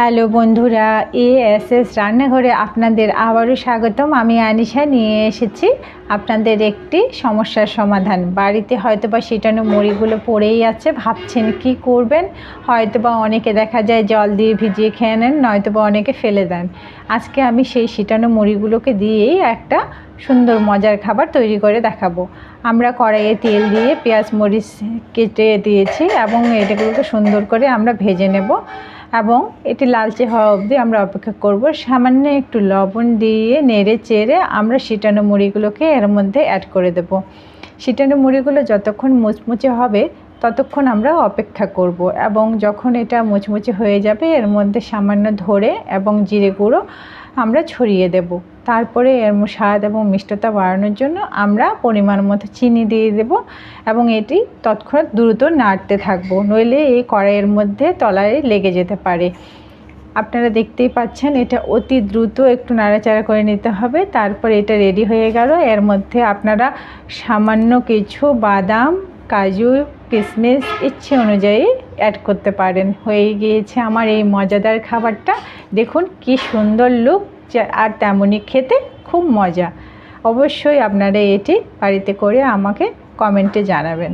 Hello বন্ধুরা A S S রান্নাঘরে আপনাদের আবারও স্বাগতম। আমি আনিশা, নিয়ে এসেছি আপনাদের একটি সমস্যার সমাধান। বাড়িতে হয়তো বা সেটানো মুড়িগুলো পড়েই আছে, ভাবছেন কি করবেন? হয়তো বা অনেকে দেখা যায় জল দিয়ে ভিজিয়ে খেয়ে নেন নয়তো বা অনেকে ফেলে দেন। আজকে আমি সেই সিটানো মুড়িগুলোকে দিয়েই একটা সুন্দর মজার খাবার তৈরি করে দেখাবো। আমরা কড়াইয়ে তেল দিয়ে পেঁয়াজ মরিচ কেটে দিয়েছি এবং এটাগুলোকে সুন্দর করে আমরা ভেজে নেব। এবং এটি লালচে হওয়া অবধি আমরা অপেক্ষা করব। সামান্য একটু লবণ দিয়ে নেড়ে চেড়ে আমরা সিটানো মুড়িগুলোকে এর মধ্যে অ্যাড করে দেব। সিটানো মুড়িগুলো যতক্ষণ মুচমুচে হবে ততক্ষণ আমরা অপেক্ষা করব এবং যখন এটা মুচমুচে হয়ে যাবে, এর মধ্যে সামান্য ধরে এবং জিরে গুঁড়ো আমরা ছড়িয়ে দেব। তারপরে এর স্বাদ এবং মিষ্টতা বাড়ানোর জন্য আমরা পরিমাণ মতো চিনি দিয়ে দেব এবং এটি তৎক্ষণাৎ দ্রুত নাড়তে থাকব। নইলে এই কড়াইয়ের মধ্যে তলায় লেগে যেতে পারে। আপনারা দেখতেই পাচ্ছেন এটা অতি দ্রুত একটু নাড়াচাড়া করে নিতে হবে। তারপর এটা রেডি হয়ে গেল। এর মধ্যে আপনারা সামান্য কিছু বাদাম কাজু, কিসমিস, ইচ্ছে অনুযায়ী অ্যাড করতে পারেন। হয়ে গিয়েছে আমার এই মজাদার খাবারটা। দেখুন কি সুন্দর লুক আর তেমনই খেতে খুব মজা। অবশ্যই আপনারা এটি বাড়িতে করে আমাকে কমেন্টে জানাবেন।